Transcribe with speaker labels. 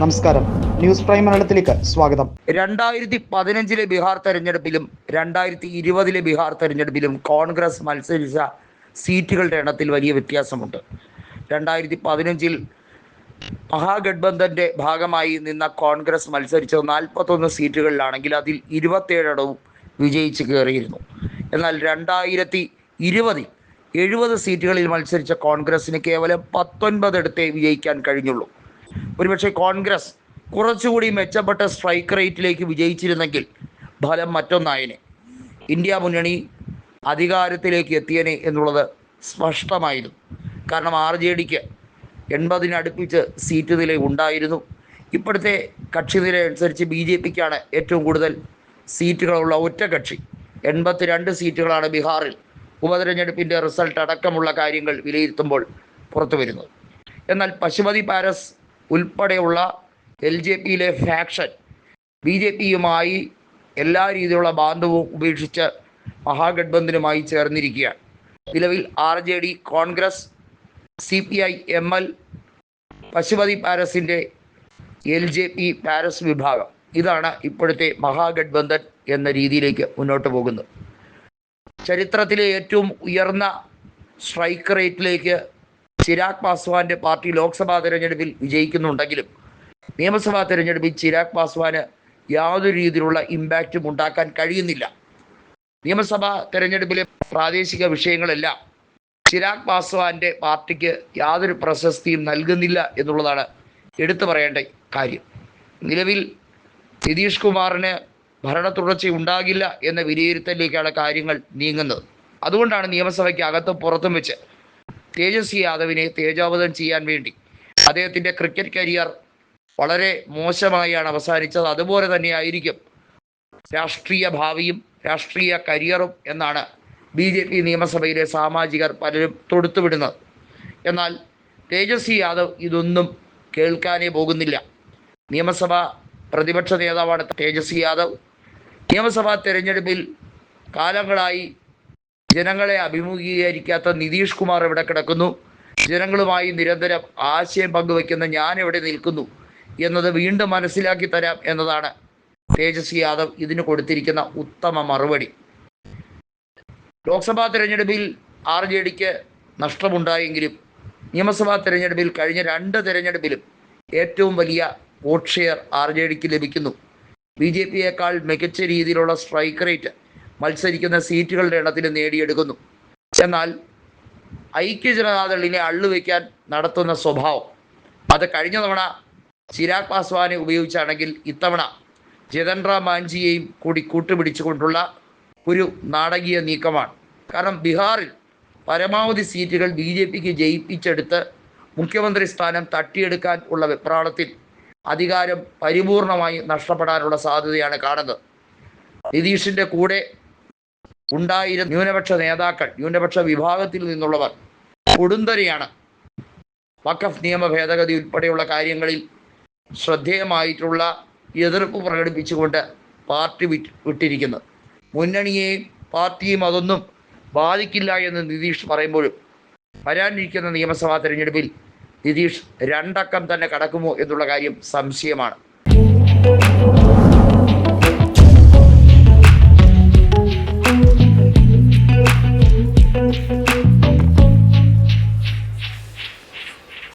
Speaker 1: നമസ്കാരം. News prime മലയാളത്തിലേക്ക് സ്വാഗതം.
Speaker 2: രണ്ടായിരത്തി പതിനഞ്ചിലെ ബീഹാർ തെരഞ്ഞെടുപ്പിലും രണ്ടായിരത്തി ഇരുപതിലെ ബീഹാർ തെരഞ്ഞെടുപ്പിലും കോൺഗ്രസ് മത്സരിച്ച സീറ്റുകളുടെ എണ്ണത്തിൽ വലിയ വ്യത്യാസമുണ്ട്. രണ്ടായിരത്തി പതിനഞ്ചിൽ മഹാഗഡ്ബന്ധന്റെ ഭാഗമായി നിന്ന കോൺഗ്രസ് മത്സരിച്ച നാൽപ്പത്തൊന്ന് സീറ്റുകളിലാണെങ്കിൽ അതിൽ ഇരുപത്തേഴടവും വിജയിച്ച് കയറിയിരുന്നു. എന്നാൽ രണ്ടായിരത്തി ഇരുപതിൽ എഴുപത് സീറ്റുകളിൽ മത്സരിച്ച കോൺഗ്രസിന് കേവലം പത്തൊൻപതെടുത്തേ വിജയിക്കാൻ കഴിഞ്ഞുള്ളൂ. ഒരുപക്ഷെ കോൺഗ്രസ് കുറച്ചുകൂടി മെച്ചപ്പെട്ട സ്ട്രൈക്ക് റേറ്റിലേക്ക് വിജയിച്ചിരുന്നെങ്കിൽ ഫലം മറ്റൊന്നായനെ. ഇന്ത്യ മുന്നണി അധികാരത്തിലേക്ക് എത്തിയനെ എന്നുള്ളത് സ്പഷ്ടമായിരുന്നു. കാരണം ആർ ജെ ഡിക്ക് എൺപതിനടുപ്പിച്ച് സീറ്റ് നില ഉണ്ടായിരുന്നു. ഇപ്പോഴത്തെ കക്ഷി നില അനുസരിച്ച് ബി ജെ പിക്കാണ് ഏറ്റവും കൂടുതൽ സീറ്റുകളുള്ള ഒറ്റ കക്ഷി. എൺപത്തിരണ്ട് സീറ്റുകളാണ് ബീഹാറിൽ ഉപതെരഞ്ഞെടുപ്പിന്റെ റിസൾട്ട് അടക്കമുള്ള കാര്യങ്ങൾ വിലയിരുത്തുമ്പോൾ പുറത്തു വരുന്നത് എന്നാൽ പശുപതി പാരസ് ഉൾപ്പെടെയുള്ള എൽ ജെ പിയിലെ ഫാക്ഷൻ ബി ജെ പിയുമായി എല്ലാ രീതിയിലുള്ള ബാന്ധവും ഉപേക്ഷിച്ച് മഹാഗഡ്ബന്ധനുമായി ചേർന്നിരിക്കുകയാണ്. നിലവിൽ R J D Congress C P I M L Pashupati പാരസിന്റെ L J P Paras വിഭാഗം. ഇതാണ് ഇപ്പോഴത്തെ മഹാഗഡ്ബന്ധൻ എന്ന രീതിയിലേക്ക് മുന്നോട്ട് പോകുന്നത്. ചരിത്രത്തിലെ ഏറ്റവും ഉയർന്ന സ്ട്രൈക്ക് റേറ്റിലേക്ക് ചിരാഗ് പാസ്വാന്റെ പാർട്ടി ലോക്സഭാ തെരഞ്ഞെടുപ്പിൽ വിജയിക്കുന്നുണ്ടെങ്കിലും നിയമസഭാ തെരഞ്ഞെടുപ്പിൽ ചിരാഗ് പാസ്വാന് യാതൊരു രീതിയിലുള്ള ഇമ്പാക്റ്റും ഉണ്ടാക്കാൻ കഴിയുന്നില്ല. നിയമസഭാ തെരഞ്ഞെടുപ്പിലെ പ്രാദേശിക വിഷയങ്ങളെല്ലാം ചിരാഗ് പാസ്വാന്റെ പാർട്ടിക്ക് യാതൊരു പ്രശസ്തിയും നൽകുന്നില്ല എന്നുള്ളതാണ് എടുത്തു പറയേണ്ട കാര്യം. നിലവിൽ നിതീഷ് കുമാറിന് ഭരണ തുടർച്ച ഉണ്ടാകില്ല എന്ന വിലയിരുത്തലിലേക്കാണ് കാര്യങ്ങൾ നീങ്ങുന്നത്. അതുകൊണ്ടാണ് നിയമസഭയ്ക്ക് അകത്തും പുറത്തും വെച്ച് തേജസ്വി യാദവിനെ തേജോവധം ചെയ്യാൻ വേണ്ടി. അദ്ദേഹത്തിന്റെ ക്രിക്കറ്റ് കരിയർ വളരെ മോശമായാണ് അവസാനിച്ചത്. അതുപോലെ തന്നെ ആയിരിക്കും രാഷ്ട്രീയ ഭാവിയും രാഷ്ട്രീയ കരിയറും എന്നാണ് ബി ജെ പി നിയമസഭയിലെ സാമാജികർ പലരും തൊടുത്തുവിടുന്നത്. എന്നാൽ തേജസ്വി യാദവ് ഇതൊന്നും കേൾക്കാനേ പോകുന്നില്ല. നിയമസഭ പ്രതിപക്ഷ നേതാവാണ് തേജസ്വി യാദവ്. നിയമസഭാ തെരഞ്ഞെടുപ്പിൽ കാലങ്ങളായി ജനങ്ങളെ അഭിമുഖീകരിക്കാത്ത നിതീഷ് കുമാർ എവിടെ കിടക്കുന്നു. ജനങ്ങളുമായി നിരന്തരം ആശയം പങ്കുവയ്ക്കുന്ന ഞാൻ എവിടെ നിൽക്കുന്നു എന്നത് വീണ്ടും മനസ്സിലാക്കി തരാം എന്നതാണ് തേജസ്വി യാദവ് ഇതിന് കൊടുത്തിരിക്കുന്ന ഉത്തമ മറുപടി. ലോക്സഭാ തിരഞ്ഞെടുപ്പിൽ ആർ ജെ ഡിക്ക് നഷ്ടമുണ്ടായെങ്കിലും നിയമസഭാ തിരഞ്ഞെടുപ്പിൽ കഴിഞ്ഞ രണ്ട് തിരഞ്ഞെടുപ്പിലും ഏറ്റവും വലിയ വോട്ട് ഷെയർ ആർ ജെ ഡിക്ക് ലഭിക്കുന്നു. ബി ജെ പിയേക്കാൾ മികച്ച രീതിയിലുള്ള സ്ട്രൈക്ക് റേറ്റ് മത്സരിക്കുന്ന സീറ്റുകളുടെ എണ്ണത്തിൽ നേടിയെടുക്കുന്നു. എന്നാൽ ഐക്യ ജനതാദളിനെ അള്ളുവെക്കാൻ നടത്തുന്ന സ്വഭാവം. അത് കഴിഞ്ഞ തവണ ചിരാഗ് പാസ്വാനെ ഉപയോഗിച്ചാണെങ്കിൽ ഇത്തവണ ജിതൻ റാം മാഞ്ചിയെയും കൂടി കൂട്ടുപിടിച്ചുകൊണ്ടുള്ള ഒരു നാടകീയ നീക്കമാണ്. കാരണം ബീഹാറിൽ പരമാവധി സീറ്റുകൾ ബി ജെ പിക്ക് ജയിപ്പിച്ചെടുത്ത് മുഖ്യമന്ത്രി സ്ഥാനം തട്ടിയെടുക്കാൻ ഉള്ള വെപ്രാളത്തിൽ അധികാരം പരിപൂർണമായി നഷ്ടപ്പെടാനുള്ള സാധ്യതയാണ് കാണുന്നത്. നിതീഷിന്റെ കൂടെ ഉണ്ടായിരുന്ന ന്യൂനപക്ഷ നേതാക്കൾ ന്യൂനപക്ഷ വിഭാഗത്തിൽ നിന്നുള്ളവർ കൊടുന്തരയാണ് വഖഫ് നിയമ ഭേദഗതി ഉൾപ്പെടെയുള്ള കാര്യങ്ങളിൽ ശ്രദ്ധേയമായിട്ടുള്ള എതിർപ്പ് പ്രകടിപ്പിച്ചുകൊണ്ട് പാർട്ടി വിട്ട് വിട്ടിരിക്കുന്നത് മുന്നണിയെയും പാർട്ടിയും അതൊന്നും ബാധിക്കില്ല എന്ന് നിതീഷ് പറയുമ്പോഴും വരാനിരിക്കുന്ന നിയമസഭാ തെരഞ്ഞെടുപ്പിൽ നിതീഷ് രണ്ടക്കം തന്നെ കടക്കുമോ എന്നുള്ള കാര്യം സംശയമാണ്.